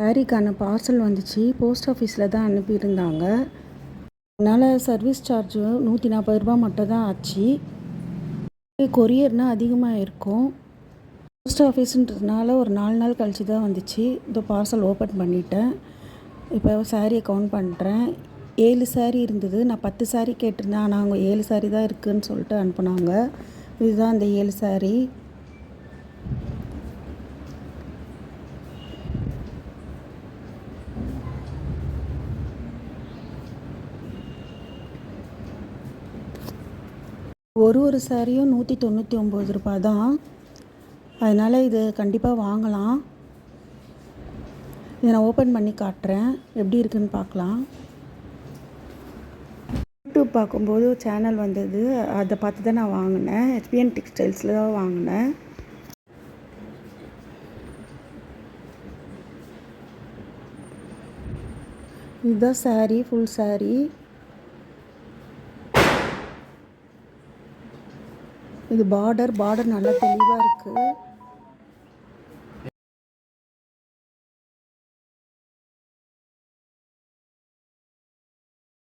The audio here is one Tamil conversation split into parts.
சாரிக்கான பார்சல் வந்துச்சு. போஸ்ட் ஆஃபீஸில் தான் அனுப்பியிருந்தாங்க. அதனால் சர்வீஸ் சார்ஜு நூற்றி நாற்பது ரூபா மட்டும் தான் ஆச்சு. கொரியர்னால் அதிகமாக இருக்கும். போஸ்ட் ஆஃபீஸுன்றதுனால ஒரு நாலு நாள் கழிச்சு தான் வந்துச்சு. இந்த பார்சல் ஓப்பன் பண்ணிட்டேன். இப்போ சாரியை கவுண்ட் பண்ணுறேன் ஏழு சாரீ இருந்தது. நான் பத்து சாரீ கேட்டிருந்தேன். ஆனால் அவங்க ஏழு சாரி தான் இருக்குதுன்னு சொல்லிட்டு அனுப்புனாங்க. இதுதான் அந்த ஏழு சாரீ ஒரு ஒரு சாரியும் நூற்றி தொண்ணூற்றி ஒம்பது ரூபாய் தான். அதனால் இது கண்டிப்பாக வாங்கலாம். இதை நான் ஓப்பன் பண்ணி காட்டுறேன். எப்படி இருக்குன்னு பார்க்கலாம். யூடியூப் பார்க்கும்போது சேனல் வந்தது. அதை பார்த்து தான் நான் வாங்கினேன். ஹெச்பிஎன் டெக்ஸ்டைல்ஸில் தான் வாங்கினேன். இதுதான் சாரீ ஃபுல் சாரீ இது பார்டர் பார்டர் நல்லா தெளிவாக இருக்குது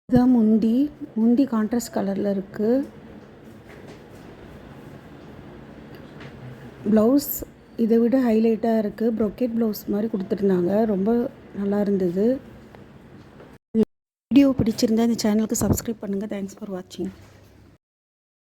இதுதான் முண்டி. முண்டி கான்ட்ராஸ்ட் கலரில் இருக்குது ப்ளவுஸ் இதை விட ஹைலைட்டாக இருக்குது ப்ரொக்கெட் ப்ளவுஸ் மாதிரி கொடுத்துருந்தாங்க. ரொம்ப நல்லா இருந்தது. வீடியோ பிடிச்சிருந்தா இந்த சேனலுக்கு சப்ஸ்கிரைப் பண்ணுங்கள் தேங்க்ஸ் ஃபார் வாட்சிங்